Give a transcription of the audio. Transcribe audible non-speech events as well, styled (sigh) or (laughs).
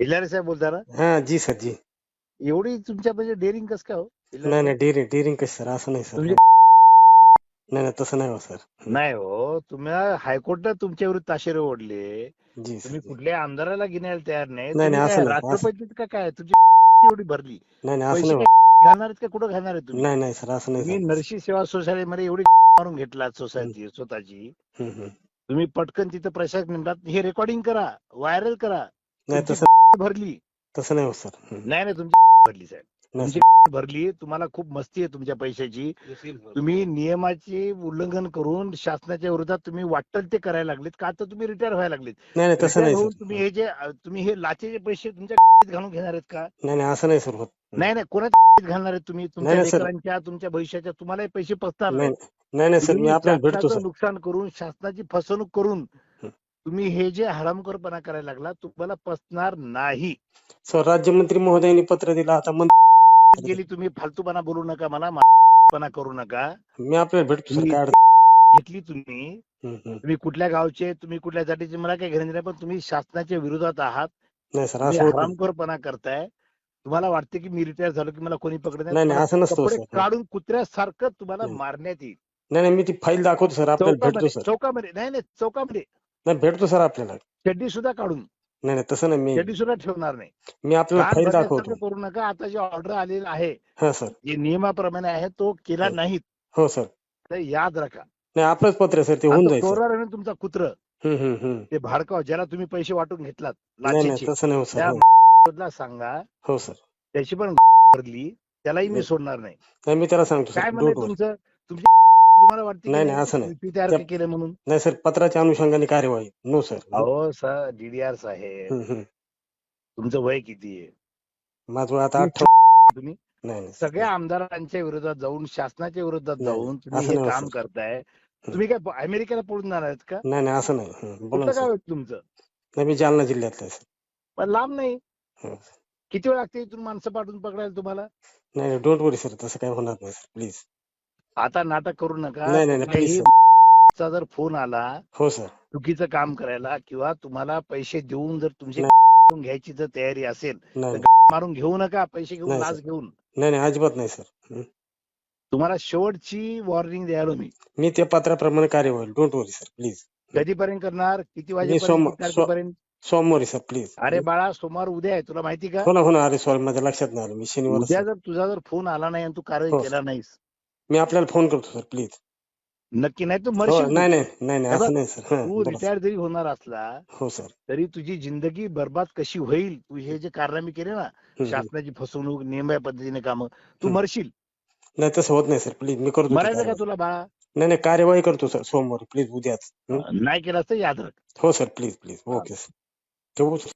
हिलारे साहेब बोलता ना? हा जी सर जी. एवढी तुमच्या म्हणजे डेअरिंग कस काय हो? नाही? नाही डेअरिंग डेअरिंग कशी सर? असं नाही सर. तुमची नाही नाही तसं नाही हो सर. नाही हो तुम्हाला हायकोर्टात तुमच्या विरुद्ध ताशेरे ओढले. जी सर तुम्ही जी. कुठल्याही आमदाराला घेण्याला तयार नाही. नाही, तुम्ही असं काय नाही, असं- राष्ट्रपतीत का काय? तुमची (laughs) एवढी भरली. नाही नाही असं पैसे नाही काय घालणार आहेत का? कुठं घालणार आहे हो. तुम्ही? नाही नाही सर असं नाही तुम्ही सर. नरसी सेवा सोसायटीमध्ये एवढी (laughs) मारून घेतलात सोसायटी स्वतःची. हम्म, हम्म. तुम्ही पटकन तिथं प्रशासक नेमलात हे रेकॉर्डिंग करा व्हायरल करा. नाही तुमची तसं भरली. तसं नाही हो सर. नाही नाही तुमची (laughs) भरली साहेब. नाही तुमची (laughs) भरली तुम्हाला खूप मस्ती आहे तुमच्या पैशाची. तुम्ही नियमाचे उल्लंघन करून शासनाच्या विरोधात तुम्ही वाटल ते करायला लागलेत का? तर तुम्ही रिटायर व्हायला लागलेत. नाही नाही तसं Retire नाही होऊन सर. तुम्ही हे जे तुम्ही हे लाचेचे पैसे तुमच्या (laughs) घालून घेणार आहेत का? नाही नाही असं नाही सर होत. नाही नाही कोणाच्या घालणार आहेत तुम्ही? तुमच्या नाही, sir. लेकरांच्या तुमच्या भविष्याच्या तुम्हाला हे पैसे पसणार. नाही नाही सर मी तुम्ही आपल्याला भेटतो शासनाचं सर. नुकसान करून शासनाची फसवणूक करून. तुम्ही हे जे हरामखोरपणा करायला लागला तुम्हाला पसणार नाही. सर राज्यमंत्री महोदयांनी पत्र दिलं आता मंत्री गेली तुम्ही फालतूपणा बोलू नका मला पणा करू नका. मी आपल्याला भेटतो सर काय अडचण? घेतली तुम्ही. हम्म, हम्म. तुम्ही कुठल्या गावचे तुम्ही कुठल्या जातीचे मला काही घेणं नाही पण तुम्ही शासनाच्या विरोधात आहात. नाही सर तुम्ही असं होत. नाही. हरामखोरपणा करताय. तुम्हाला वाटते की मी रिटायर झालो की मला कोणी पकडत नाही? असं नसतं कपडे सर. काढून कुत्र्यासारखं तुम्हाला. मारण्यात येईल. नाही नाही मी ती फाईल दाखवतो सर आपल्याला भेटतो चौकामध्ये सर. चौकामध्ये नाही नाही चौकामध्ये. नाही भेटतो सर आपल्याला. चड्डी सुद्धा काढून. नाही नाही तसं नाही मी चड्डी सुद्धा ठेवणार नाही. मी आपल्याला फाईल दाखवतो. करू नका. आता जे ऑर्डर आलेला आहे हा सर. जे नियमाप्रमाणे आहे तो केला हो. नाहीत. हो सर. तर याद राखा. नाही आपलंच पत्र आहे सर ते होऊन जाईल सर. आहे ना तुमचा कुत्र. हम्म, हम्म, हम्म. ते भाडकाव ज्याला तुम्ही पैसे वाटून घेतलात नाही नाही लाचेचे तसं नाही हो सर. त्या हो. ला सांगा हो सर. त्याची पण भरली त्यालाही मी नाही. सोडणार नाही. नाही मी त्याला सांगतो काय सर म्हणजे डोंट वरी तुमचं? तुम्हाला वाटते नाही, नाही, असं नाही. तयार त्या- केलं म्हणून. नाही सर पत्राच्या अनुषंगाने कार्यवाही. नो सर अहो सर डीडीआर साहेब. तुमचं वय किती आहे? माझं वय आता तुम्ही अठरा तुम्ही नाही नाही सर. सगळ्या आमदारांच्या विरोधात जाऊन शासनाच्या विरोधात जाऊन तुम्ही हे काम. करताय. तुम्ही काय अमेरिकेला पळून जाणार आहेत का? नाही नाही असं नाही. बोला आहे तुमचं? नाही मी जालना जिल्ह्यातला सर. पण लांब नाही. हो. किती वेळ लागते इथून माणसं पाठवून पकडायला तुम्हाला? नाही नाही डोंट वरी सर तसं काय होणार नाही प्लीज आता नाटक करू नका. नाही, नाही, नाही, कुठल्याही please, चा जर फोन आला हो सर चुकीचं काम करायला किंवा तुम्हाला पैसे देऊन जर तुमची. घ्यायची जर तयारी असेल नाही. मारून घेऊ नका पैसे घेऊन नाही, लाच. घेऊन. नाही नाही अजिबात नाही सर. तुम्हाला शेवटची वॉर्निंग द्यायला मी. मी त्या पत्राप्रमाणे कार्यवाही डोंट वरी सर प्लीज कधीपर्यंत करणार? किती सोम- वाजेपर्यंत? किती सो- तारखेपर्यंत? सोमवारी सर प्लीज अरे बाळा सोमवार उद्या आहे तुला माहिती का? हो ना हो ना अरे सॉरी माझ्या लक्षात नाही आलं. मी शनिवार उद्या जर तुझा जर फोन आला नाही आणि तू कारवाई हो. केला नाहीस मी आपल्याला फोन करतो सर प्लीज नक्की नाही तू हो मरशील. नाही नाही नाही नाही असं नाही सर तू. रिटायर जरी होणार असला हो सर तरी तुझी जिंदगी बर्बाद कशी होईल तू हे जे कारनामे केले ना. शासनाची फसवणूक नियम पद्धतीने कामं तू. मरशील नाही तसं होत नाही सर प्लीज मी करतो मरायचं का. तुला बाळा नाही नाही कार्यवाही करतो सर सोमवारी प्लीज उद्याच? नाही केलास तर याद राख हो sir please please okay sir ठेवू सर